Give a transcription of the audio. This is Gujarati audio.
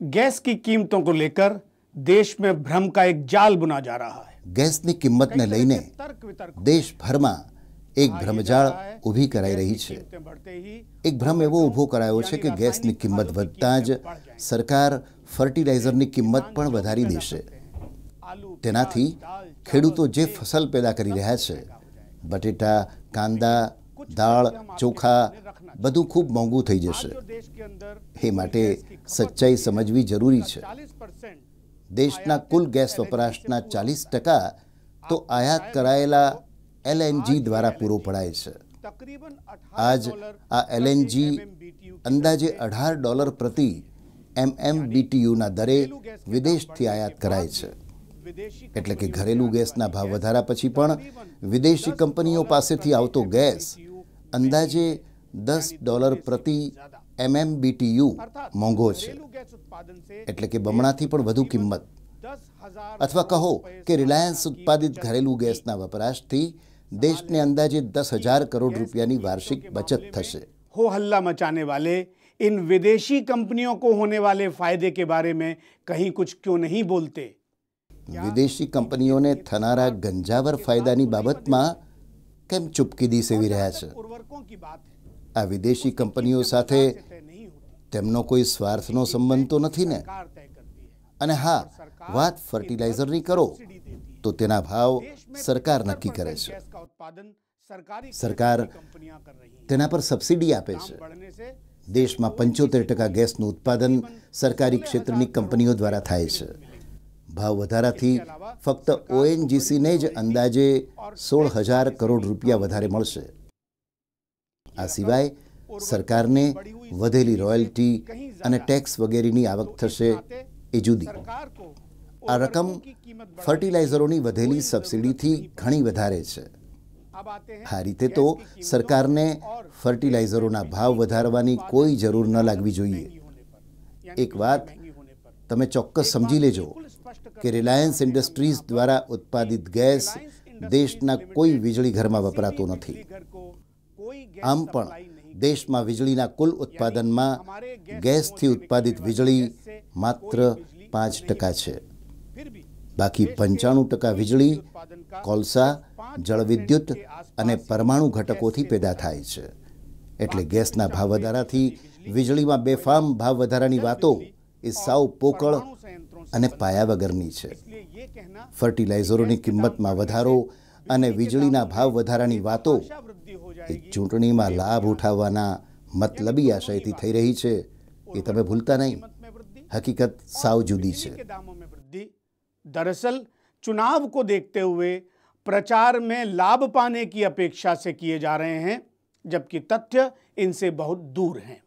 गैस की कीमतों को लेकर देश में भ्रम का एक जाल बुना जा रहा है ગેસની કિંમતને લઈને तर्क वितर्क દેશભરમાં એક ભ્રમજાળ ઊભી કરાઈ રહી છે कीमतें बढ़ते ही એક ભ્રમ એવો ઊભો કરાયો છે કે ગેસની કિંમત વધતા જ સરકાર ફર્ટિલાઇઝરની કિંમત પણ વધારી દેશે आलू તેનાથી ખેડૂતો જે ફસલ પેદા કરી રહ્યા છે બટેટા કાંદા દાળ ચોખા બધું ખૂબ મોંઘું થઈ જશે. એ માટે સચ્ચાઈ સમજવી જરૂરી છે. દેશના કુલ ગેસ વપરાશના ચાલીસ ટકા તો આયાત કરાયેલા એલએનજી દ્વારા પૂરો પડાય છે. આજ આ એલએનજી અંદાજે અઢાર ડોલર પ્રતિ એમએમ એમએમબીટીયુના દરે વિદેશથી આયાત કરાય છે. એટલે કે ઘરેલું ગેસના ભાવ વધારા પછી પણ વિદેશી કંપનીઓ પાસેથી આવતો ગેસ અંદાજે દસ ડોલર પ્રતિ એમએમબીટીયુ મોંઘો છે घरेलू गैस उत्पादन से એટલે કે બમણાથી પણ વધુ કિંમત दस हजार અથવા કહો કે રિલાયન્સ ઉત્પાદિત ઘરેલું ગેસના વપરાશથી દેશને અંદાજે દસ હજાર કરોડ રૂપિયાની વાર્ષિક બચત થશે हो हल्ला मचाने वाले इन विदेशी कंपनियों को होने वाले फायदे के बारे में कहीं कुछ क्यों नहीं बोलते વિદેશી કંપનીઓને થનારા ગંજાવર ફાયદાની બાબતમાં કેમ ચૂપકીદી સેવી રહ્યા છે? આ વિદેશી કંપનીઓ સાથે તેમનો કોઈ સ્વાર્થનો સંબંધ તો નથી ને? અને હા, વાત ફર્ટિલાઇઝરની કરો, તો તેના ભાવ સરકાર નક્કી કરે છે. સરકાર તેના પર સબસિડી આપે છે. દેશમાં પંચોતેર ટકા ગેસનું ઉત્પાદન સરકારી ક્ષેત્રની કંપનીઓ દ્વારા થાય છે. ભાવ વધારાથી ફક્ત ઓએનજીસીને જ અંદાજે સોળ હજાર કરોડ રૂપિયા વધારે મળશે. આ સિવાય સરકારને વધેલી રોયલ્ટી અને ટેક્સ વગેરેની આવક થશે એ જુદી. આ રકમ ફર્ટિલાઇઝરોની વધેલી સબસિડીથી ઘણી વધારે છે. આ રીતે તો સરકારને ફર્ટિલાઇઝરોના ભાવ વધારવાની કોઈ જરૂર ન લાગવી જોઈએ. એક વાત તમે ચોક્કસ સમજી લેજો. કે રિલાયન્સ ઇન્ડસ્ટ્રીઝ દ્વારા ઉત્પાદિત ગેસ દેશના કોઈ વીજળી ઘરમાં વપરાતો નથી. આમ પણ દેશમાં વીજળીના કુલ ઉત્પાદનમાં ગેસથી ઉત્પાદિત વીજળી માત્ર પાંચ ટકા છે. બાકી પંચાણું ટકા વીજળી કોલસા, જળવિદ્યુત અને પરમાણુ ઘટકોથી પેદા થાય છે. એટલે ગેસના ભાવ વધારાથી વીજળીમાં બેફામ ભાવ વધારાની વાતો એ સાવ પોકળ અને પાયા વગરની છે इसलिए ये कहना ફર્ટિલાઇઝરોની કિંમતમાં વધારો અને વીજળીના ભાવ વધારાની વાતો आशा वृद्धि हो એ जाएगी ચૂંટણીમાં લાભ ઉઠાવવાના મતલબી આશયથી થઈ રહી છે એ તમે ભૂલતા નહીં में वृद्धि હકીકત સાવ જુદી છે के दामों में वृद्धि दरअसल चुनाव को देखते हुए प्रचार में लाभ पाने की अपेक्षा से किए जा रहे हैं जबकि तथ्य इनसे बहुत दूर हैं